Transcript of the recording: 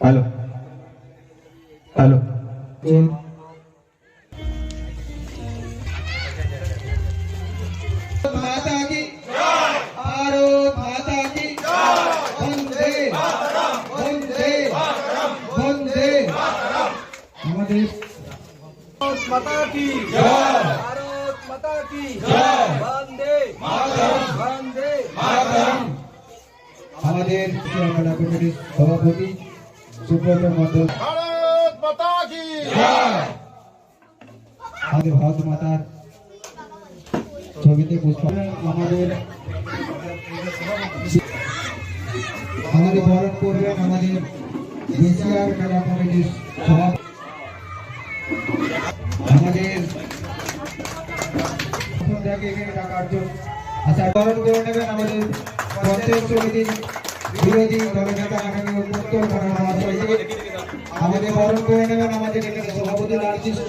હાલો. હાલો. માતા કી ભારત માતા કી જય. আমাদের শ্রীরামলা কমিটির সভাপতি সুব্রত মন্ডল আমাদের ভারত মাতার ছবিতে পুষ্প আমাদের আমাদের বরণ করবেন আমাদের এশিয়ার মেলা কমিটির সভাপতি আমাদের এখানে ডাকার জন্য আচ্ছা বরণ করে নেবেন আমাদের পঞ্চায়েত সমিতির বিরোধী উত্তর করা মহাশয় আমাদের বরণ করে নেবেন আমাদের এখানে সভাপতি লালকৃষ্ণ